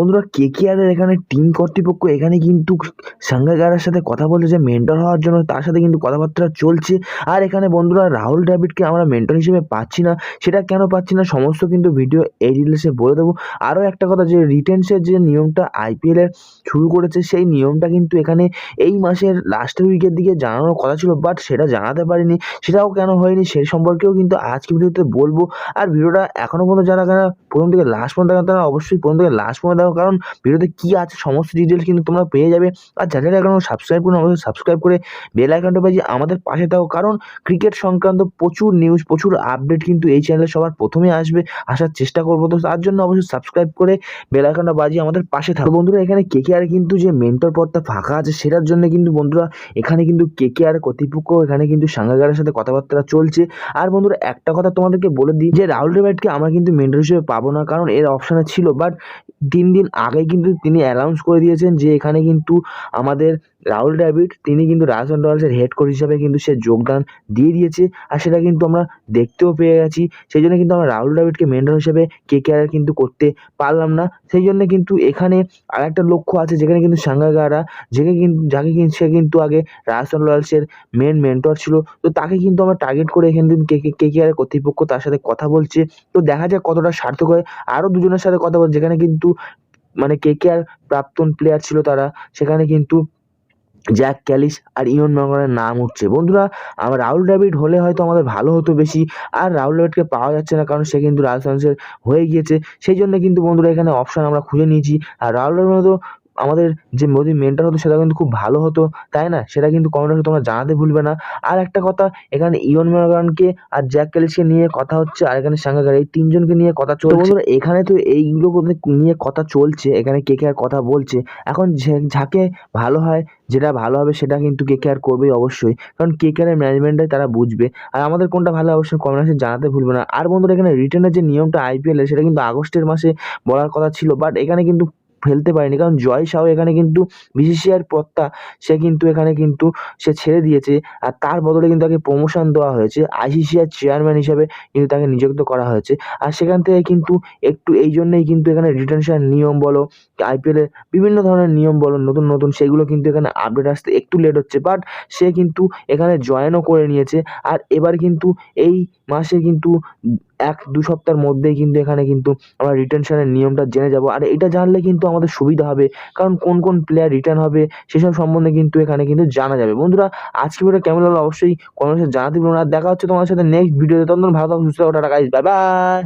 বন্ধুরা, কে কে আর এখানে টিম কর্তৃপক্ষ? এখানে কিন্তু সাঙ্গাকারার সাথে কথা বলছে যে মেন্টর হওয়ার জন্য তার সাথে কিন্তু কথাবার্তা চলছে। আর এখানে বন্ধুরা, রাহুল দ্রাবিড়কে আমরা মেন্টর হিসেবে পাচ্ছি না। সেটা কেন পাচ্ছি না? সমস্ত কিন্তু ভিডিও এই রিলসে বলে দেবো। আরও একটা কথা, যে রিটেন্সের যে নিয়মটা আইপিএলের শুরু করেছে, সেই নিয়মটা কিন্তু এখানে এই মাসের লাস্টের উইকের দিকে জানানোর কথা ছিল বাট সেটা জানাতে পারিনি। সেটাও কেন হয়নি সেই সম্পর্কেও কিন্তু আজকে ভিডিওতে বলব। আর ভিডিওটা এখনও পর্যন্ত যারা প্রথম থেকে লাস্ট পর্যন্ত তারা অবশ্যই প্রথম থেকে লাস্ট পর্যন্ত দেখো কারণ ভিডিওতে কী আছে, সমস্ত ডিটেলস কিন্তু তোমরা পেয়ে যাবে। আর যারা এখনও সাবস্ক্রাইব করুন অবশ্যই সাবস্ক্রাইব করে বেল আইকনটা বাজিয়ে আমাদের পাশে থাকো, কারণ ক্রিকেট সংক্রান্ত প্রচুর নিউজ প্রচুর আপডেট কিন্তু এই চ্যানেলে সবার প্রথমে আসবে, আসার চেষ্টা করব। তো তার জন্য অবশ্যই সাবস্ক্রাইব করে বেল আইকনটা বাজিয়ে আমাদের পাশে থাকো। বন্ধুরা, এখানে কে কে আর কিন্তু যে মেন্টর পদটা ফাঁকা আছে, সেটার জন্য কিন্তু বন্ধুরা, এখানে কিন্তু কে কে আর কর্তৃপক্ষ, এখানে কিন্তু সাঙ্গাগারের সাথে কথাবার্তা চলছে। আর বন্ধুরা, একটা কথা তোমাদেরকে বলে দিই, যে রাহুল দ্রাবিড়কে আমরা কিন্তু মেন্টর হিসেবে পাবো না, কারণ এর অপশানে ছিল বাট তিন দিন আগেই কিন্তু তিনি অ্যানাউন্স করে দিয়েছেন যে এখানে কিন্তু আমাদের রাহুল দ্রাবিড়, তিনি কিন্তু রাজস্থান রয়্যালসের হেড কোচ হিসাবে কিন্তু সে যোগদান দিয়ে দিয়েছে। আর সেটা কিন্তু আমরা দেখতেও পেয়ে গেছি। সেই জন্য কিন্তু আমরা রাহুল দ্রাবিড়কে মেন্টর হিসেবে কে কে আর কিন্তু করতে পারলাম না। সেই জন্য কিন্তু এখানে আর একটা লক্ষ্য আছে, যেখানে কিন্তু সাঙ্গাগারা যেকে কিন্তু যাকে কিন্তু সে কিন্তু আগে রাজস্থান রয়্যালসের মেন মেন্টর ছিল। তো তাকে কিন্তু আমরা টার্গেট করে এখানে কে কে কে কর্তৃপক্ষ তার সাথে কথা বলছে। তো দেখা যাক কতটা সার্থক হয়। আরও দুজনের সাথে কথা বলছে যেখানে কিন্তু মানে কে কে আর প্রাক্তন প্লেয়ার ছিল তারা, সেখানে কিন্তু জ্যাক ক্যালিস আর ইয়ন মর্গানের নাম উঠছে। বন্ধুরা আমার রাহুল দ্রাবিড় হলে হয়তো আমাদের ভালো হতো বেশি, আর রাহুল দ্রাবিড়কে পাওয়া যাচ্ছে না কারণ সে কিন্তু রাজস্থানসের হয়ে গিয়েছে। সেই জন্য কিন্তু বন্ধুরা এখানে অপশান আমরা খুঁজে নিয়েছি। আর রাহুল দ্রাবিড় মতো আমাদের যে মোদি মেন্টার হতো সেটা কিন্তু খুব ভালো হতো তাই না? সেটা কিন্তু কমেন্টে তোমরা জানাতে ভুলবে না। আর একটা কথা এখানে ইয়ন মর্গানকে আর জ্যাক ক্যালিসকে নিয়ে কথা হচ্ছে আর এখানে সাঙ্গাগার এই তিনজনকে নিয়ে কথা চলছে। বন্ধুরা এখানে তো এইগুলো নিয়ে কথা চলছে এখানে কে কে আর কথা বলছে। এখন যাকে ভালো হয় যেটা ভালো হবে সেটা কিন্তু কে কে আর করবেই অবশ্যই। কারণ কে কে আর ম্যানেজমেন্টে তারা বুঝবে। আর আমাদের কোনটা ভালো অবশ্যই কমেন্টে জানাতে ভুলবে না। আর বন্ধুরা এখানে রিটার্নের যে নিয়মটা আইপিএলের সেটা কিন্তু আগস্টের মাসে বলার কথা ছিল বাট এখানে কিন্তু ফেলতে পারেনি। কারণ জয় শাহ এখানে কিন্তু বিসিসিআইয়ের পত্তা, সে কিন্তু এখানে কিন্তু সে ছেড়ে দিয়েছে। আর তার বদলে কিন্তু তাকে প্রমোশন দেওয়া হয়েছে। আইসিসিআর চেয়ারম্যান হিসাবে কিন্তু তাকে নিযুক্ত করা হয়েছে। আর সেখান থেকে কিন্তু একটু এই জন্যেই কিন্তু এখানে রিটেনশন নিয়ম বলো আইপিএলের বিভিন্ন ধরনের নিয়ম বলো, নতুন নতুন সেগুলো কিন্তু এখানে আপডেট আসতে একটু লেট হচ্ছে। বাট সে কিন্তু এখানে জয়েনও করে নিয়েছে। আর এবার কিন্তু এই মাসে কিন্তু এক দু সপ্তাহের মধ্যেই কিন্তু এখানে কিন্তু আমরা রিটেনশনের নিয়মটা জেনে যাব। আর এটা জানলে কিন্তু আমাদের সুবিধা হবে, কারণ কোন কোন প্লেয়ার রিটার্ন হবে সেসব সম্বন্ধে কিন্তু এখানে কিন্তু জানা যাবে। বন্ধুরা আজকে ভিডিও কেমন লাগল অবশ্যই কমেন্টে জানাতে পারবেন আর দেখা হচ্ছে তোমার সাথে নেক্সট ভিডিওতে তখন ভালো থাকো, সুস্থ থাকো, টাটা গাইজ বাই বাই